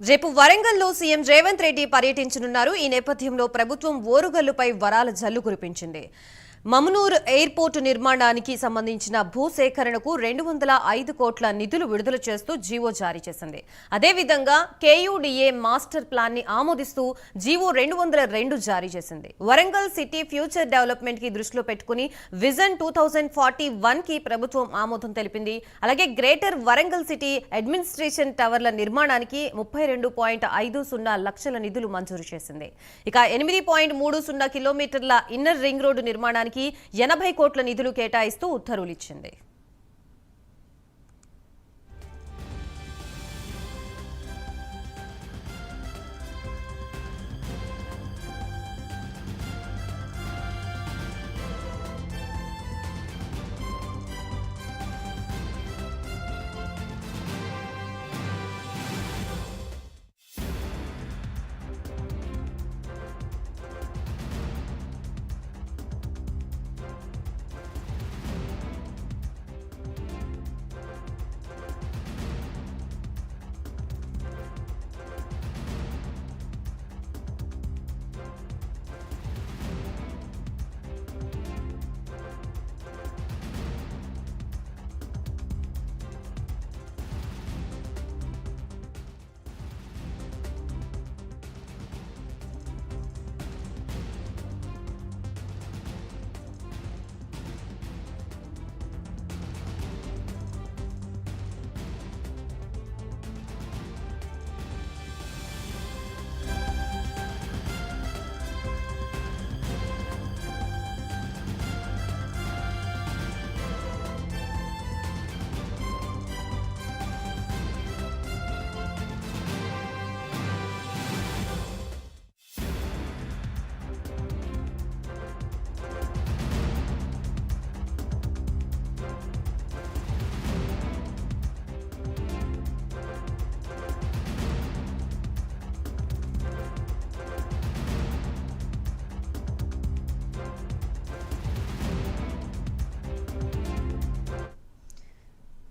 రేపు వరంగల్లో సీఎం రేవంత్ రెడ్డి పర్యటించనున్నారు. ఈ నేపథ్యంలో ప్రభుత్వం ఓరుగల్లుపై వరాల జల్లు కురిపించింది. మమనూర్ ఎయిర్పోర్టు నిర్మాణానికి సంబంధించిన భూసేకరణకు రెండు వందల ఐదు కోట్ల నిధులు విడుదల చేస్తూ జీవో జారీ చేసింది. అదేవిధంగా కేయూడిఏ మాస్టర్ ప్లాన్ని ఆమోదిస్తూ జీవో రెండు వందల రెండు జారీ చేసింది. వరంగల్ సిటీ ఫ్యూచర్ డెవలప్మెంట్కి దృష్టిలో పెట్టుకుని విజన్ టూ థౌజండ్ ఫార్టీ వన్కి ప్రభుత్వం ఆమోదం తెలిపింది. అలాగే గ్రేటర్ వరంగల్ సిటీ అడ్మినిస్ట్రేషన్ టవర్ల నిర్మాణానికి ముప్పై రెండు పాయింట్ ఐదు సున్నా లక్షల నిధులు మంజూరు చేసింది. ఇక ఎనిమిది పాయింట్ మూడు సున్నా కిలోమీటర్ల ఇన్నర్ రింగ్ రోడ్డు నిర్మాణానికి ఎనభై కోట్ల నిధులు కేటాయిస్తూ ఉత్తర్వులు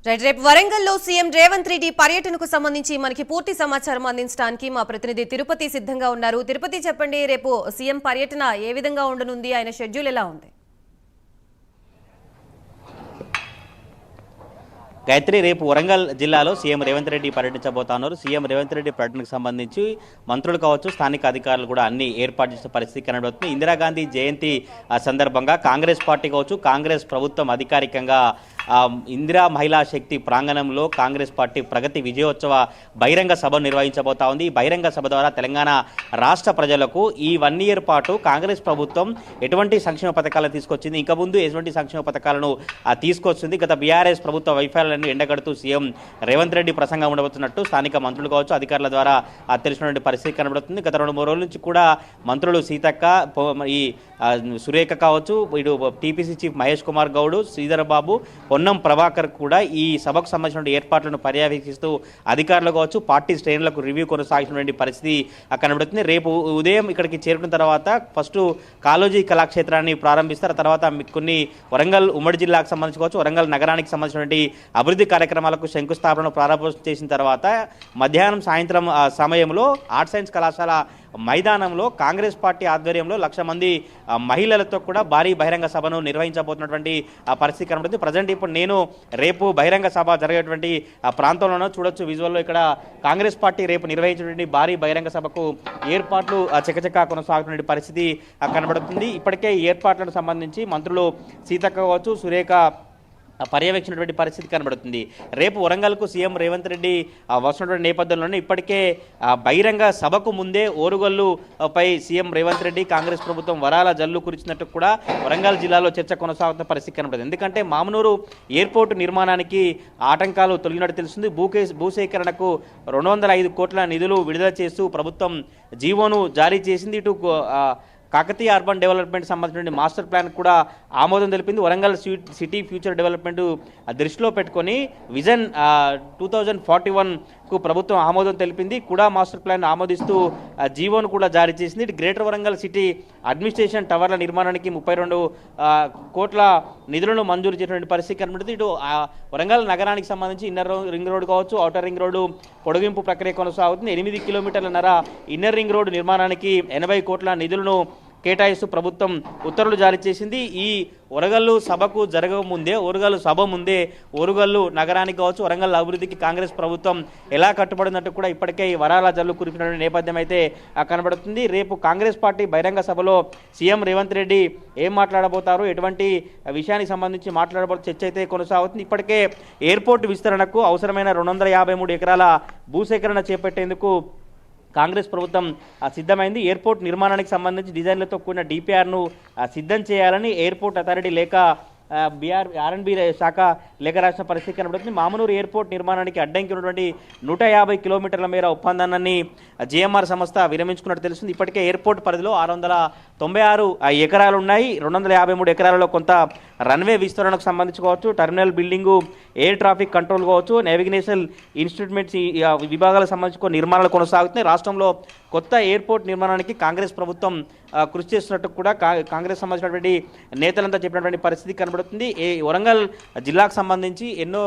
రైట్ రేపు వరంగల్లో సీఎం రేవంత్ రెడ్డి పర్యటనకు సంబంధించి మనకి పూర్తి సమాచారం అందించడానికి మా ప్రతినిధి తిరుపతి సిద్ధంగా ఉన్నారు. తిరుపతి చెప్పండి రేపు సీఎం పర్యటన ఏ విధంగా ఉండనుంది? ఆయన షెడ్యూల్ ఎలా ఉంది? గాయత్రి రేపు వరంగల్ జిల్లాలో సీఎం రేవంత్ రెడ్డి పర్యటించబోతున్నారు. సీఎం రేవంత్ రెడ్డి పర్యటనకు సంబంధించి మంత్రులు కావచ్చు స్థానిక అధికారులు కూడా అన్ని ఏర్పాటు చేసిన పరిస్థితి కనబడుతుంది. ఇందిరాగాంధీ జయంతి సందర్భంగా కాంగ్రెస్ పార్టీ కావచ్చు కాంగ్రెస్ ప్రభుత్వం అధికారికంగా ఇందిరా మహిళా శక్తి ప్రాంగణంలో కాంగ్రెస్ పార్టీ ప్రగతి విజయోత్సవ బహిరంగ సభ నిర్వహించబోతా ఉంది. ఈ బహిరంగ సభ ద్వారా తెలంగాణ రాష్ట్ర ప్రజలకు ఈ వన్ ఇయర్ పాటు కాంగ్రెస్ ప్రభుత్వం ఎటువంటి సంక్షేమ పథకాలు తీసుకొచ్చింది? ఇంకా ముందు ఎటువంటి సంక్షేమ పథకాలను తీసుకొస్తుంది గత బీఆర్ఎస్ ప్రభుత్వ వైఫల్యాలను ఎండగడుతూ సీఎం రేవంత్ రెడ్డి ప్రసంగం ఉండబోతున్నట్టు స్థానిక మంత్రులు కావచ్చు అధికారుల ద్వారా తెలిసినటువంటి పరిస్థితి కనబడుతుంది. గత రెండు మూడు రోజుల నుంచి కూడా మంత్రులు సీతక్క ఈ సురేఖ కావచ్చు ఇటు టీపీసీ చీఫ్ మహేష్ కుమార్ గౌడ్ శ్రీధర్ బాబు పొన్నం ప్రభాకర్ కూడా ఈ సభకు సంబంధించిన ఏర్పాట్లను పర్యవేక్షిస్తూ అధికారులు కావచ్చు పార్టీ శ్రేణులకు రివ్యూ కొనసాగినటువంటి పరిస్థితి కనబడుతుంది. రేపు ఉదయం ఇక్కడికి చేరుకున్న తర్వాత ఫస్ట్ కాలోజీ కళాక్షేత్రాన్ని ప్రారంభిస్తారు. ఆ తర్వాత కొన్ని వరంగల్ ఉమ్మడి జిల్లాకు సంబంధించి కావచ్చు వరంగల్ నగరానికి సంబంధించినటువంటి అభివృద్ధి కార్యక్రమాలకు శంకుస్థాపన ప్రారంభం చేసిన తర్వాత మధ్యాహ్నం సాయంత్రం సమయంలో ఆర్ట్స్ సైన్స్ కళాశాల మైదానంలో కాంగ్రెస్ పార్టీ ఆధ్వర్యంలో లక్ష మంది మహిళలతో కూడా భారీ బహిరంగ సభను నిర్వహించబోతున్నటువంటి ఆ పరిస్థితి కనబడుతుంది. ప్రజెంట్ ఇప్పుడు నేను రేపు బహిరంగ సభ జరిగేటువంటి ఆ ప్రాంతంలోనూ చూడొచ్చు. విజువల్లో ఇక్కడ కాంగ్రెస్ పార్టీ రేపు నిర్వహించినటువంటి భారీ బహిరంగ సభకు ఏర్పాట్లు ఆ, చకచకా కొనసాగుతున్న పరిస్థితి కనబడుతుంది. ఇప్పటికే ఏర్పాట్లకు సంబంధించి మంత్రులు సీతక్క కావచ్చు సురేఖ ఆ పర్యవేక్షించినటువంటి పరిస్థితి కనబడుతుంది. రేపు వరంగల్కు సీఎం రేవంత్ రెడ్డి వస్తున్నటువంటి నేపథ్యంలోనే ఇప్పటికే బహిరంగ సభకు ముందే ఓరుగల్లు పై సీఎం రేవంత్ రెడ్డి కాంగ్రెస్ ప్రభుత్వం వరాల జల్లు కురిచినట్టు కూడా వరంగల్ జిల్లాలో చర్చ కొనసాగుతున్న పరిస్థితి కనబడుతుంది. ఎందుకంటే మామనూరు ఎయిర్పోర్టు నిర్మాణానికి ఆటంకాలు తొలగినట్టు తెలుస్తుంది. భూకే భూసేకరణకు రెండు వందల ఐదు కోట్ల నిధులు విడుదల చేస్తూ ప్రభుత్వం జీవోను జారీ చేసింది. ఇటు కాకతీయ అర్బన్ డెవలప్మెంట్ సంబంధించిన మాస్టర్ ప్లాన్ కూడా ఆమోదం తెలిపింది. వరంగల్ సిటీ ఫ్యూచర్ డెవలప్మెంట్ దృష్టిలో పెట్టుకొని విజన్ టూ థౌజండ్ ఫార్టీ వన్కు ప్రభుత్వం ఆమోదం తెలిపింది. కూడా మాస్టర్ ప్లాన్ ఆమోదిస్తూ జీవోను కూడా జారీ చేసింది. ఇటు గ్రేటర్ వరంగల్ సిటీ అడ్మినిస్ట్రేషన్ టవర్ల నిర్మాణానికి ముప్పై రెండు కోట్ల నిధులను మంజూరు చేసినటువంటి పరిస్థితి కనబడుతుంది. ఇటు ఆ, వరంగల్ నగరానికి సంబంధించి ఇన్నర్ రింగ్ రోడ్ కావచ్చు ఔటర్ రింగ్ రోడ్డు పొడిగింపు ప్రక్రియ కొనసాగుతుంది. ఎనిమిది కిలోమీటర్ల నర ఇన్నర్ రింగ్ రోడ్డు నిర్మాణానికి ఎనభై కోట్ల నిధులను కేటాయిస్తూ ప్రభుత్వం ఉత్తర్వులు జారీ చేసింది. ఈ ఒరగల్లు సభకు జరగక ముందే సభ ముందే ఒరగల్లు నగరానికి కావచ్చు వరంగల్ అభివృద్ధికి కాంగ్రెస్ ప్రభుత్వం ఎలా కట్టుబడినట్టు కూడా ఇప్పటికే ఈ వరాల జల్లు కురిపిన నేపథ్యం అయితే కనబడుతుంది. రేపు కాంగ్రెస్ పార్టీ బహిరంగ సభలో సీఎం రేవంత్ రెడ్డి ఏం మాట్లాడబోతారు ఎటువంటి విషయానికి సంబంధించి మాట్లాడబో చర్చ అయితే కొనసాగుతుంది. ఇప్పటికే ఎయిర్పోర్ట్ విస్తరణకు అవసరమైన రెండు వందల యాభై మూడు ఎకరాల భూసేకరణ చేపట్టేందుకు కాంగ్రెస్ ప్రభుత్వం సిద్ధమైంది. ఎయిర్పోర్ట్ నిర్మాణానికి సంబంధించి డిజైన్లతో కూడిన డిపిఆర్ను సిద్ధం చేయాలని ఎయిర్పోర్ట్ అథారిటీ లేక బీఆర్ ఆర్ఎన్బి శాఖ లేఖ రాసిన పరిస్థితి కనబడుతుంది. మామనూరు ఎయిర్పోర్ట్ నిర్మాణానికి అడ్డంకి ఉన్నటువంటి నూట యాభై కిలోమీటర్ల మేర ఒప్పందాన్ని జిఎంఆర్ సంస్థ విరమించుకున్నట్టు తెలుస్తుంది. ఇప్పటికే ఎయిర్పోర్ట్ పరిధిలో ఆరు వందల తొంభై ఆరు ఎకరాలు ఉన్నాయి. రెండు వందల యాభై మూడు ఎకరాలలో కొంత రన్వే విస్తరణకు సంబంధించి కావచ్చు terminal building air traffic control కావచ్చు నేవిగేషన్ ఇన్స్టిట్యూట్మెంట్స్ ఈ, విభాగాలకు సంబంధించి నిర్మాణాలు కొనసాగుతున్నాయి. రాష్ట్రంలో కొత్త ఎయిర్పోర్ట్ నిర్మాణానికి కాంగ్రెస్ ప్రభుత్వం కృషి చేస్తున్నట్టు కూడా కా- కాంగ్రెస్ సంబంధించినటువంటి నేతలంతా చెప్పినటువంటి పరిస్థితి కనబడుతుంది. ఏ వరంగల్ జిల్లాకు సంబంధించి ఎన్నో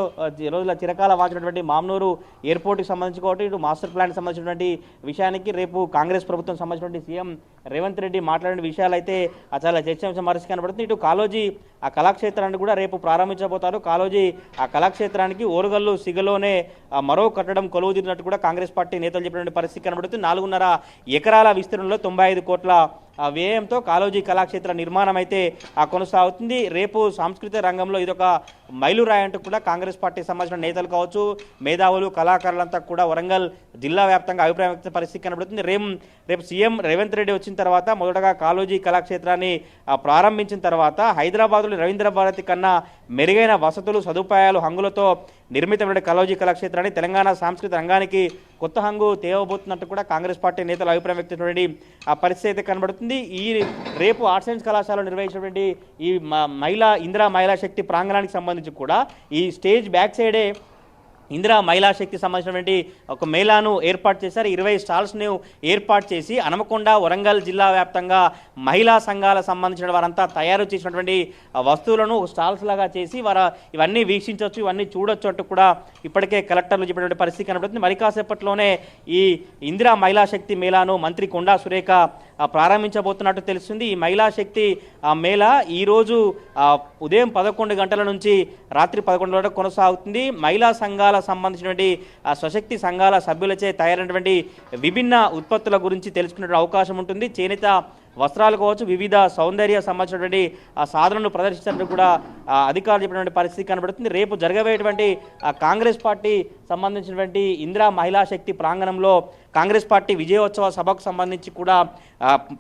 రోజుల చిరకాల వాచినటువంటి మామనూరు ఎయిర్పోర్ట్కి సంబంధించి కాబట్టి ఇటు మాస్టర్ ప్లాన్ సంబంధించినటువంటి విషయానికి రేపు కాంగ్రెస్ ప్రభుత్వం సంబంధించినటువంటి సీఎం రేవంత్ రెడ్డి మాట్లాడిన విషయాలు అయితే చాలా చర్చాంశం మరిచి కనబడుతుంది. ఇటు కాలోజీ ఆ కళాక్షేత్రాన్ని కూడా రేపు ప్రారంభించబోతారు. కాలోజీ ఆ కళాక్షేత్రానికి ఓరుగల్లు సిగలోనే మరో కట్టడం కొలువు తీరినట్టు కూడా కాంగ్రెస్ పార్టీ నేతలు చెప్పినటువంటి పరిస్థితి కనబడుతుంది. నాలుగున్నర ఎకరాల విస్తీర్ణంలో తొంభై ఐదు కోట్ల వ్యయంతో కాలోజీ కళాక్షేత్ర నిర్మాణం అయితే ఆ కొనసాగుతుంది. రేపు సాంస్కృతిక రంగంలో ఇదొక మైలురాయి అంటూ కూడా కాంగ్రెస్ పార్టీ సంబంధించిన నేతలు కావచ్చు మేధావులు కళాకారులంతా కూడా వరంగల్ జిల్లా వ్యాప్తంగా అభిప్రాయం వ్యక్త పరిస్థితి కనబడుతుంది. రేపు రేపు సీఎం రేవంత్ రెడ్డి వచ్చిన తర్వాత మొదటగా కాలోజీ కళాక్షేత్రాన్ని ప్రారంభించిన తర్వాత హైదరాబాద్లో రవీంద్ర భారతి కన్నా మెరుగైన వసతులు సదుపాయాలు హంగులతో నిర్మితమైన కాలోజీ కళాక్షేత్రాన్ని తెలంగాణ సాంస్కృతిక రంగానికి కొత్త హంగు తేవబోతున్నట్టు కూడా కాంగ్రెస్ పార్టీ నేతలు అభిప్రాయం వ్యక్తమైనటువంటి ఆ పరిస్థితి అయితే కనబడుతుంది. ఈ రేపు ఆర్ట్స్ సైన్స్ కళాశాలలో నిర్వహించినటువంటి ఈ మ- మహిళా ఇందిరా మహిళా శక్తి ప్రాంగణానికి సంబంధించి కూడా ఈ స్టేజ్ బ్యాక్ సైడే ఇందిరా మహిళా శక్తి సంబంధించినటువంటి ఒక మేళాను ఏర్పాటు చేశారు. ఇరవై స్టాల్స్ను ఏర్పాటు చేసి అనమకొండ వరంగల్ జిల్లా వ్యాప్తంగా మహిళా సంఘాల సంబంధించిన వారంతా తయారు చేసినటువంటి వస్తువులను స్టాల్స్ లాగా చేసి వారు ఇవన్నీ వీక్షించవచ్చు ఇవన్నీ చూడొచ్చు అంటూ కూడా ఇప్పటికే కలెక్టర్లు చెప్పినటువంటి పరిస్థితి కనబడుతుంది. మరి కాసేపట్లోనే ఈ ఇందిరా మహిళా శక్తి మేళాను మంత్రి కొండా సురేఖ ప్రారంభించబోతున్నట్టు తెలుస్తుంది. ఈ మహిళా శక్తి ఆ, మేళ ఈరోజు ఉదయం పదకొండు గంటల నుంచి రాత్రి పదకొండు వరకు కొనసాగుతుంది. మహిళా సంఘాల సంబంధించినటువంటి ఆ, స్వశక్తి సంఘాల సభ్యులచే తయారైనటువంటి విభిన్న ఉత్పత్తుల గురించి తెలుసుకునే అవకాశం ఉంటుంది. చేనేత వస్త్రాలు కావచ్చు వివిధ సౌందర్య సంబంధించినటువంటి ఆ సాధనను ప్రదర్శించినట్టు కూడా అధికారులు చెప్పినటువంటి పరిస్థితి కనబడుతుంది. రేపు జరగబోయేటువంటి కాంగ్రెస్ పార్టీ సంబంధించినటువంటి ఇందిరా మహిళా శక్తి ప్రాంగణంలో కాంగ్రెస్ పార్టీ విజయోత్సవ సభకు సంబంధించి కూడా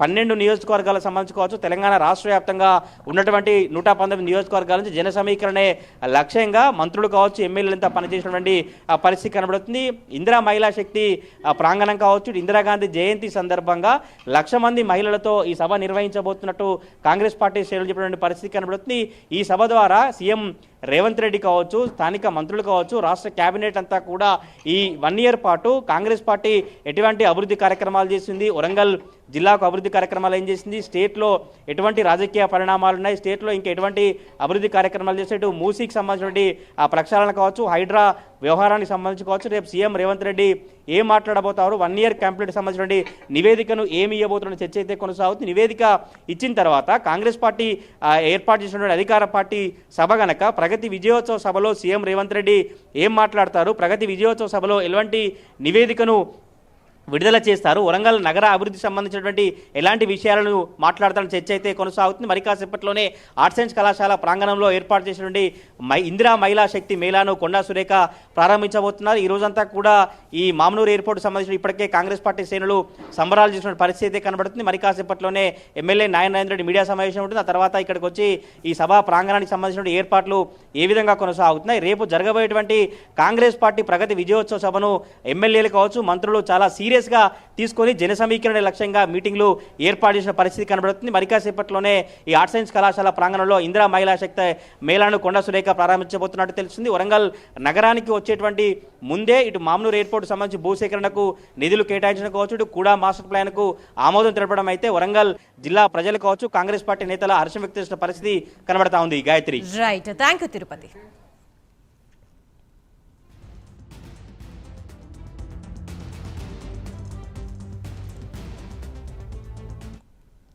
పన్నెండు నియోజకవర్గాలకు సంబంధించి కావచ్చు తెలంగాణ రాష్ట్ర వ్యాప్తంగా ఉన్నటువంటి నూట పంతొమ్మిది నియోజకవర్గాల నుంచి జన సమీకరణే లక్ష్యంగా మంత్రులు కావచ్చు ఎమ్మెల్యేలంతా పనిచేసినటువంటి ఆ పరిస్థితి కనబడుతుంది. ఇందిరా మహిళా శక్తి ప్రాంగణం కావచ్చు ఇటు ఇందిరాగాంధీ జయంతి సందర్భంగా లక్ష మంది మహిళలతో ఈ సభ నిర్వహించబోతున్నట్టు కాంగ్రెస్ పార్టీ శ్రేణులు చెప్పినటువంటి పరిస్థితి కనబడుతుంది. ఈ సభ ద్వారా సీఎం రేవంత్ రెడ్డి కావచ్చు స్థానిక మంత్రులు కావచ్చు రాష్ట్ర కేబినెట్ అంతా కూడా ఈ వన్ ఇయర్ పాటు కాంగ్రెస్ పార్టీ ఎటువంటి అభివృద్ధి కార్యక్రమాలు చేసింది వరంగల్ జిల్లాకు అభివృద్ధి కార్యక్రమాలు ఏం చేసింది స్టేట్లో ఎటువంటి రాజకీయ పరిణామాలు ఉన్నాయి స్టేట్లో ఇంకా ఎటువంటి అభివృద్ధి కార్యక్రమాలు చేసేటు మూసీకి సంబంధించినటువంటి ఆ ప్రక్షాళన కావచ్చు హైడ్రా వ్యవహారానికి సంబంధించి కావచ్చు రేపు సీఎం రేవంత్ రెడ్డి ఏం మాట్లాడబోతారు వన్ ఇయర్ కంప్లీట్ సంబంధించినటువంటి నివేదికను ఏమి ఇవ్వబోతున్న చర్చ అయితే కొనసాగుతుంది. నివేదిక ఇచ్చిన తర్వాత కాంగ్రెస్ పార్టీ ఏర్పాటు చేసినటువంటి అధికార పార్టీ సభ గనక ప్రగతి విజయోత్సవ సభలో సీఎం రేవంత్ రెడ్డి ఏం మాట్లాడతారు ప్రగతి విజయోత్సవ సభలో ఎలాంటి నివేదికను విడుదల చేస్తారు. వరంగల్ నగర అభివృద్ధి సంబంధించినటువంటి ఎలాంటి విషయాలను మాట్లాడతారని చర్చ అయితే కొనసాగుతుంది. మరి కాసేపట్లోనే ఆర్ట్స్ సైన్స్ కళాశాల ప్రాంగణంలో ఏర్పాటు చేసినటువంటి మై ఇందిరా మహిళా శక్తి మేళాను కొండా సురేఖ ప్రారంభించబోతున్నారు. ఈ రోజంతా కూడా ఈ మామనూరు ఎయిర్పోర్ట్ సంబంధించిన ఇప్పటికే కాంగ్రెస్ పార్టీ శ్రేణులు సంబరాలు చేసిన పరిస్థితి అయితే కనబడుతుంది. మరి కాసేపట్లోనే ఎమ్మెల్యే నాయన రెడ్డి మీడియా సమావేశం ఉంటుంది. ఆ తర్వాత ఇక్కడికి వచ్చి ఈ సభా ప్రాంగణానికి సంబంధించిన ఏర్పాట్లు ఏ విధంగా కొనసాగుతున్నాయి? రేపు జరగబోయేటువంటి కాంగ్రెస్ పార్టీ ప్రగతి విజయోత్సవ సభను ఎమ్మెల్యేలు కావచ్చు మంత్రులు చాలా సీరియస్ సీరియస్గా తీసుకొని జన సమీకరణ లక్ష్యంగా మీటింగ్లు ఏర్పాటు చేసిన పరిస్థితి కనబడుతుంది. మరికాసేపట్లోనే ఈ ఆర్ట్స్ సైన్స్ కళాశాల ప్రాంగణంలో ఇందిరా మహిళా శక్తి మేళాను కొండ సురేఖ ప్రారంభించబోతున్నట్టు తెలిసింది వరంగల్ నగరానికి వచ్చేటువంటి ముందే ఇటు మామూలు ఎయిర్పోర్ట్ సంబంధించి భూసేకరణకు నిధులు కేటాయించడం కావచ్చు ఇటు కూడా మాస్టర్ ప్లాన్కు ఆమోదం తెలపడం అయితే వరంగల్ జిల్లా ప్రజలు కావచ్చు కాంగ్రెస్ పార్టీ నేతల హర్షం వ్యక్తం చేసిన పరిస్థితి కనబడతా ఉంది. Gayatri. Right thank you Tirupati